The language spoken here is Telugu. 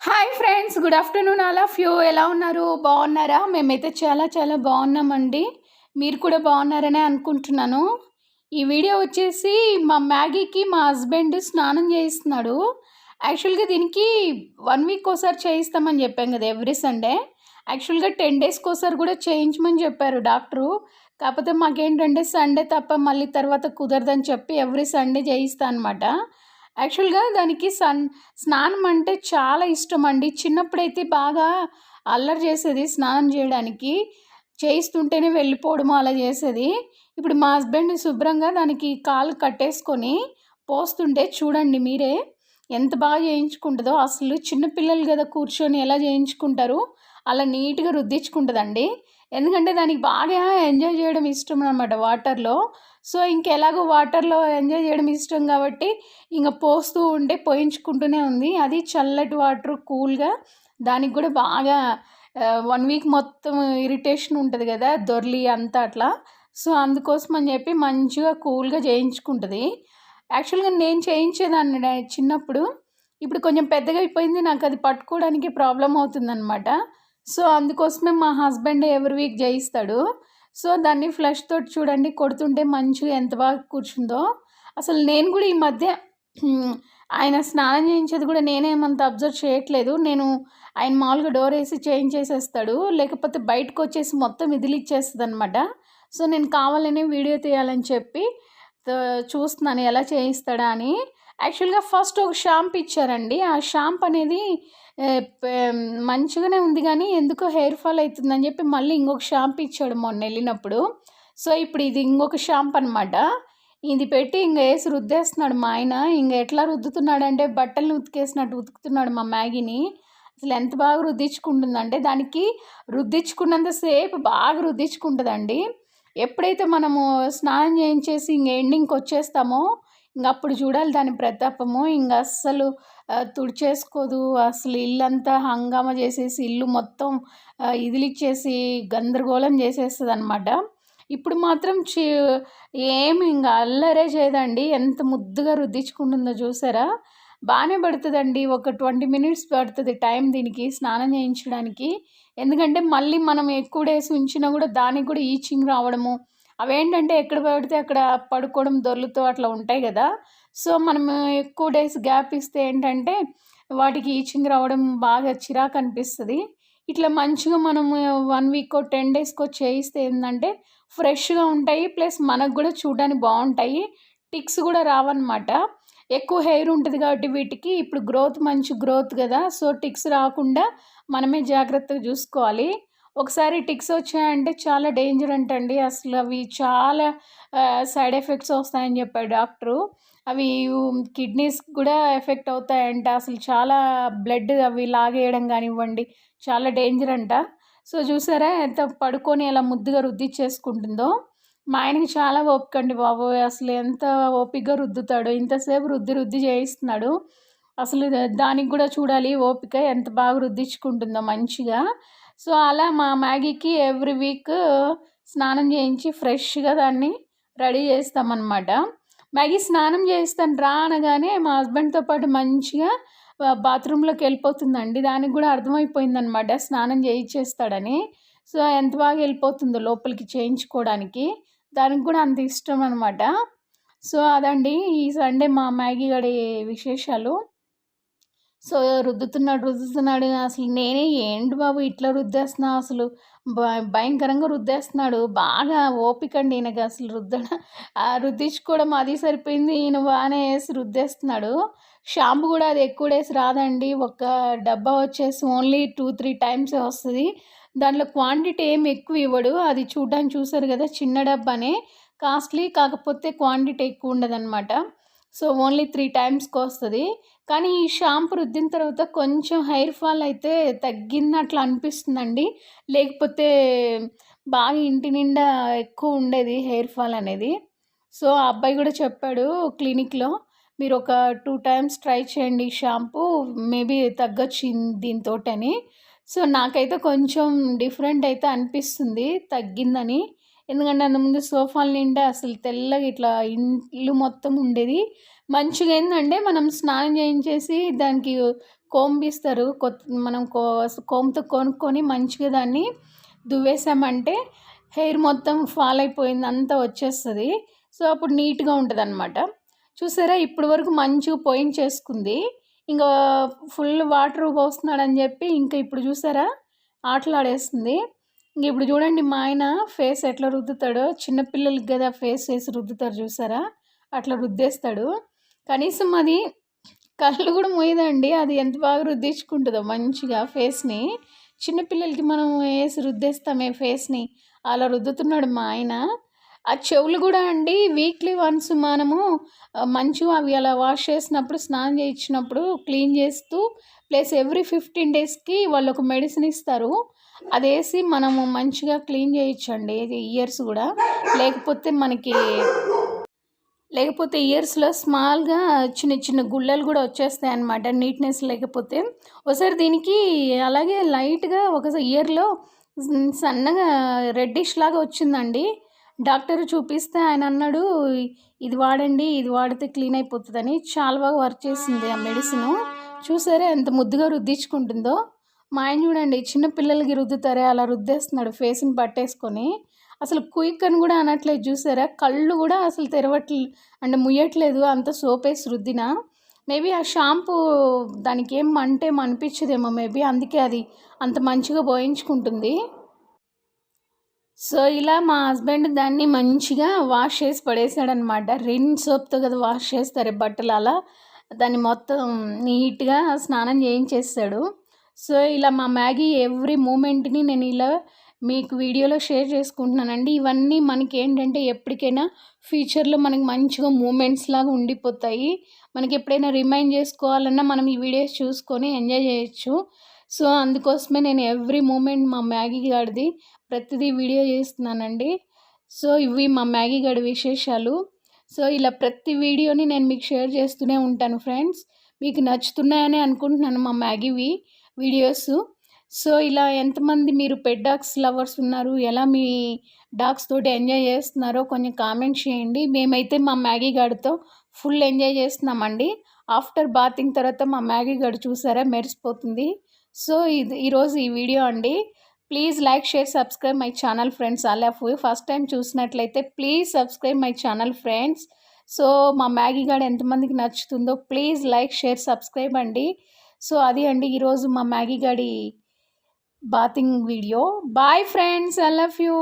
Hi friends good afternoon all of you ఎలా ఉన్నారు? బాగున్నారా? మేమైతే చాలా చాలా బాగున్నామండి. మీరు కూడా బాగున్నారనే అనుకుంటున్నాను. ఈ వీడియో వచ్చేసి మా మ్యాగీకి మా హస్బెండ్ స్నానం చేయిస్తున్నాడు. యాక్చువల్గా దీనికి వన్ వీక్ ఒకసారి చేయిస్తామని చెప్పాం కదా ఎవ్రీ సండే యాక్చువల్గా టెన్ డేస్కి ఒకసారి కూడా చేయించమని చెప్పారు డాక్టరు. కాకపోతే మాకేంటంటే సండే తప్ప మళ్ళీ తర్వాత కుదరదని చెప్పి ఎవ్రీ సండే చేయిస్తా అనమాట యాక్చువల్గా దానికి సన్ స్నానం అంటే చాలా ఇష్టం అండి చిన్నప్పుడైతే బాగా అల్లరి చేసేది స్నానం చేయడానికి. చేయిస్తుంటేనే వెళ్ళిపోవడం అలా చేసేది. ఇప్పుడు మా హస్బెండ్ శుభ్రంగా దానికి కాలు కట్టేసుకొని పోస్తుంటే చూడండి మీరే ఎంత బాగా చేయించుకుంటుందో. అసలు చిన్నపిల్లలు కదా కూర్చొని ఎలా చేయించుకుంటారు? అలా నీట్గా రుద్దించుకుంటుందండి. ఎందుకంటే దానికి బాగా ఎంజాయ్ చేయడం ఇష్టం అనమాట వాటర్లో. సో ఇంకెలాగో వాటర్లో ఎంజాయ్ చేయడం ఇష్టం కాబట్టి ఇంకా పోస్తూ ఉంటే పోయించుకుంటూనే ఉంది. అది చల్లటి వాటర్ కూల్గా. దానికి కూడా బాగా వన్ వీక్ మొత్తం ఇరిటేషన్ ఉంటుంది కదా దొర్లి అంతా అట్లా. సో అందుకోసం అని చెప్పి మంచిగా కూల్గా చేయించుకుంటుంది. యాక్చువల్గా నేను చేయించేదాన్ని చిన్నప్పుడు. ఇప్పుడు కొంచెం పెద్దగా అయిపోయింది నాకు అది పట్టుకోవడానికి ప్రాబ్లం అవుతుందన్నమాట. సో అందుకోసమే మా హస్బెండ్ ఎవరి వీక్ చేయిస్తాడు. సో దాన్ని ఫ్లష్ తోటి చూడండి కొడుతుంటే మంచిగా ఎంత బాగా కూర్చుందో. అసలు నేను కూడా ఈ మధ్య ఆయన స్నానం చేయించేది కూడా నేనేమంత అబ్జర్వ్ చేయట్లేదు. నేను ఆయన మామూలుగా డోర్ వేసి చేంజ్ చేసేస్తాడు లేకపోతే బయటకు వచ్చేసి మొత్తం ఇదిలిచ్చేస్తుంది అనమాట సో నేను కావాలనే వీడియో తీయాలని చెప్పి చూస్తున్నాను ఎలా చేయిస్తాడా అని. యాక్చువల్గా ఫస్ట్ ఒక షాంప్ ఇచ్చారండి. ఆ షాంప్ అనేది మంచిగానే ఉంది కానీ ఎందుకో హెయిర్ ఫాల్ అవుతుందని చెప్పి మళ్ళీ ఇంకొక షాంప్ ఇచ్చాడు మొన్న వెళ్ళినప్పుడు. సో ఇప్పుడు ఇది ఇంకొక షాంప్ అనమాట ఇది పెట్టి ఇంక వేసి రుద్దేస్తున్నాడు మా ఆయన. ఇంక ఎట్లా రుద్దుతున్నాడు అంటే బట్టలు ఉతికేసినట్టు ఉతుకుతున్నాడు మా మ్యాగీని. అసలు ఎంత బాగా రుద్దించుకుంటుందంటే దానికి రుద్దించుకున్నంతసేపు బాగా రుద్దించుకుంటుందండి. ఎప్పుడైతే మనము స్నానం చేయించేసి ఇంక ఎండింగ్కి వచ్చేస్తామో ఇంకా అప్పుడు చూడాలి దాని ప్రతాపము. ఇంకా అస్సలు తుడిచేసుకోదు. అసలు ఇల్లంతా హంగామా చేసేసి ఇల్లు మొత్తం ఇదిలిచ్చేసి గందరగోళం చేసేస్తుంది అనమాట ఇప్పుడు మాత్రం చి ఏమి ఇంకా అల్లరే చేయదండి. ఎంత ముద్దుగా రుద్దించుకుంటుందో చూసారా? బాగానే పడుతుందండి. ఒక ట్వంటీ మినిట్స్ పడుతుంది టైం దీనికి స్నానం చేయించడానికి. ఎందుకంటే మళ్ళీ మనం ఎక్కువ డేస్ ఉంచినా కూడా దానికి కూడా ఈచింగ్ రావడము అవేంటంటే ఎక్కడ పడితే అక్కడ పడుకోవడం దొర్లుతూ అట్లా ఉంటాయి కదా. సో మనం ఎక్కువ డేస్ గ్యాప్ ఇస్తే ఏంటంటే వాటికి ఈచింగ్ రావడం బాగా చిరాకు అనిపిస్తుంది. ఇట్లా మంచిగా మనము వన్ వీకో టెన్ డేస్కో చేయిస్తే ఏంటంటే ఫ్రెష్గా ఉంటాయి ప్లస్ మనకు కూడా చూడడానికి బాగుంటాయి. టిక్స్ కూడా రావన్నమాట. ఎక్కువ హెయిర్ ఉంటుంది కాబట్టి వీటికి ఇప్పుడు గ్రోత్ మంచి గ్రోత్ కదా. సో టిక్స్ రాకుండా మనమే జాగ్రత్తగా చూసుకోవాలి. ఒకసారి టిక్స్ వచ్చాయంటే చాలా డేంజర్ అంటండి. అసలు అవి చాలా సైడ్ ఎఫెక్ట్స్ వస్తాయని చెప్పాడు డాక్టరు. అవి కిడ్నీస్ కూడా ఎఫెక్ట్ అవుతాయంట. అసలు చాలా బ్లడ్ అవి లాగేయడం కానివ్వండి చాలా డేంజర్ అంట. సో చూసారా ఎంత పడుకొని ఎలా ముద్దుగా రుద్ది చేసుకుంటుందో. మా ఆయనకి చాలా ఓపిక అండి బాబు అసలు ఎంత ఓపికగా రుద్దుతాడు. ఇంతసేపు రుద్ది రుద్ది చేయిస్తున్నాడు. అసలు దానికి కూడా చూడాలి ఓపిక ఎంత బాగా రుద్దించుకుంటుందో మంచిగా. సో అలా మా మ్యాగీకి ఎవ్రీ వీక్ స్నానం చేయించి ఫ్రెష్గా దాన్ని రెడీ చేస్తామన్నమాట. మ్యాగీ స్నానం చేస్తాను రా అనగానే మా హస్బెండ్తో పాటు మంచిగా బాత్రూంలోకి వెళ్ళిపోతుందండి. దానికి కూడా అర్థమైపోయిందనమాట స్నానం చేయించేస్తాడని సో ఎంత బాగా వెళ్ళిపోతుందో లోపలికి చేయించుకోవడానికి. దానికి కూడా అంత ఇష్టం అనమాట సో అదండి ఈ సండే మా మ్యాగీ గడి విశేషాలు. సో రుద్దుతున్నాడు రుద్దుతున్నాడు. అసలు నేనే ఏంటి బాబు ఇట్లా రుద్దేస్తున్నా? అసలు భయంకరంగా రుద్దేస్తున్నాడు. బాగా ఓపిక అండి ఈయనకి అసలు రుద్దడం. ఆ రుద్దించుకోవడం అది సరిపోయింది. ఈయన బాగానే వేసి రుద్దేస్తున్నాడు. షాంపూ కూడా అది ఎక్కువ డేస్ రాదండి. ఒక డబ్బా వచ్చేసి ఓన్లీ టూ త్రీ టైమ్స్ వస్తుంది. దాంట్లో క్వాంటిటీ ఏం ఎక్కువ ఇవ్వడు. అది చూడడానికి చూసారు కదా చిన్న డబ్బానే. కాస్ట్లీ కాకపోతే క్వాంటిటీ ఎక్కువ ఉండదన్నమాట. సో ఓన్లీ త్రీ టైమ్స్కి వస్తుంది. కానీ ఈ షాంపూ రుద్దిన తర్వాత కొంచెం హెయిర్ ఫాల్ అయితే తగ్గిందట్లా అనిపిస్తుందండి. లేకపోతే బాగా ఇంటి నిండా ఎక్కువ ఉండేది హెయిర్ ఫాల్ అనేది. సో ఆ అబ్బాయి కూడా చెప్పాడు క్లినిక్లో మీరు ఒక టూ టైమ్స్ ట్రై చేయండి ఈ షాంపూ మేబీ తగ్గొచ్చు దీంతో అని సో నాకైతే కొంచెం డిఫరెంట్ అయితే అనిపిస్తుంది తగ్గిందని. ఎందుకంటే అంతకుముందు సోఫాల నిండా అసలు తెల్లగా ఇట్లా ఇల్లు మొత్తం ఉండేది. మంచిగా ఏంటంటే మనం స్నానం చేయించేసి దానికి కోంబిస్తారు. కొత్త మనం కో కోమ్తో కొనుక్కొని మంచిగా దాన్ని దువ్వేసామంటే హెయిర్ మొత్తం ఫాల్ అయిపోయింది అంతా వచ్చేస్తుంది. సో అప్పుడు నీట్గా ఉంటుంది అనమాట చూసారా? ఇప్పటి వరకు మంచిగా పోయించేసుకుంది ఇంకా ఫుల్ వాటర్ పోస్తున్నాడని చెప్పి ఇంకా ఇప్పుడు చూసారా? ఆటలాడేస్తుంది. ఇంక ఇప్పుడు చూడండి మా ఆయన ఫేస్ ఎట్లా రుద్దుతాడో చిన్నపిల్లలకి కదా ఫేస్ వేసి రుద్దుతారు చూసారా? అట్లా రుద్దేస్తాడు. కనీసం అది కళ్ళు కూడా మోయదండి. అది ఎంత బాగా రుద్దించుకుంటుందో మంచిగా ఫేస్ని. చిన్నపిల్లలకి మనం వేసి రుద్దేస్తామే ఫేస్ని. అలా రుద్దుతున్నాడు మా ఆయన. ఆ చెవులు కూడా అండి వీక్లీ వన్స్ మనము మంచిగా అవి అలా వాష్ చేసినప్పుడు స్నానం చేయించినప్పుడు క్లీన్ చేస్తూ ప్లస్ ఎవ్రీ ఫిఫ్టీన్ డేస్కి వాళ్ళు ఒక మెడిసిన్ ఇస్తారు. అది వేసి మనము మంచిగా క్లీన్ చేయొచ్చండి ఇయర్స్ కూడా. లేకపోతే మనకి లేకపోతే ఇయర్స్లో స్మాల్గా చిన్న చిన్న గుళ్ళలు కూడా వచ్చేస్తాయి అన్నమాట నీట్నెస్ లేకపోతే. ఒకసారి దీనికి అలాగే లైట్గా ఒక ఇయర్లో సన్నగా రెడ్డిష్ లాగా వచ్చిందండి. డాక్టర్ చూపిస్తే ఆయన అన్నాడు ఇది వాడండి ఇది వాడితే క్లీన్ అయిపోతుందని. చాలా బాగా వర్క్ చేసింది ఆ మెడిసిన్. చూసారా ఎంత ముద్దుగా రుద్దించుకుంటుందో. మా ఆయన చూడండి చిన్న పిల్లలకి రుద్దుతారే అలా రుద్దేస్తున్నాడు ఫేస్ని పట్టేసుకొని. అసలు క్విక్ అని కూడా అనట్లేదు చూసారా? కళ్ళు కూడా అసలు తెరవట్లేదు అంటే ముయ్యట్లేదు అంత సోప్ వేసి రుద్దిన. మేబీ ఆ షాంపూ దానికి ఏం అంటే అనిపించదేమో మేబీ అందుకే అది అంత మంచిగా పోయించుకుంటుంది. సో ఇలా మా హస్బెండ్ దాన్ని మంచిగా వాష్ చేసి పడేసాడనమాట రిన్ సోప్తో కదా వాష్ చేస్తారు బట్టలు అలా. దాన్ని మొత్తం నీట్గా స్నానం చేయించేస్తాడు. సో ఇలా మా మ్యాగీ ఎవ్రీ మూమెంట్ని నేను ఇలా మీకు వీడియోలో షేర్ చేసుకుంటున్నానండి. ఇవన్నీ మనకి ఏంటంటే ఎప్పటికైనా ఫ్యూచర్లో మనకి మంచిగా మూమెంట్స్ లాగా ఉండిపోతాయి. మనకి ఎప్పుడైనా రిమైండ్ చేసుకోవాలన్నా మనం ఈ వీడియోస్ చూసుకొని ఎంజాయ్ చేయొచ్చు. సో అందుకోసమే నేను ఎవ్రీ మూమెంట్ మా మ్యాగీ గాడిది ప్రతిదీ వీడియో చేస్తున్నానండి. సో ఇవి మా మ్యాగీ గాడి విశేషాలు. సో ఇలా ప్రతి వీడియోని నేను మీకు షేర్ చేస్తూనే ఉంటాను ఫ్రెండ్స్. మీకు నచ్చుతున్నాయని అనుకుంటున్నాను మా మ్యాగీవి. వీడియోస్ సో ఇలా ఎంతమంది మీరు పెట్ డాగ్స్ లవర్స్ ఉన్నారు? ఎలా మీ డాగ్స్ తోటి ఎంజాయ్ చేస్తున్నారో కొంచెం కామెంట్ చేయండి. మేమైతే మా మ్యాగీ గాడితో ఫుల్ ఎంజాయ్ చేస్తున్నామండి. ఆఫ్టర్ బాతింగ్ తర్వాత మా మ్యాగీ గాడు చూసారా? మెరిసిపోతుంది. సో ఇది ఈరోజు ఈ వీడియో అండి. Please like share subscribe my channel friends అలా ఫస్ట్ టైం చూసినట్లయితే please subscribe my channel friends so మా మ్యాగీ గాడు ఎంతమందికి నచ్చుతుందో ప్లీజ్ లైక్ షేర్ సబ్స్క్రైబ్ అండి. సో అది అండి ఈరోజు మా మ్యాగీ గడి bathing video. Bye friends I love you.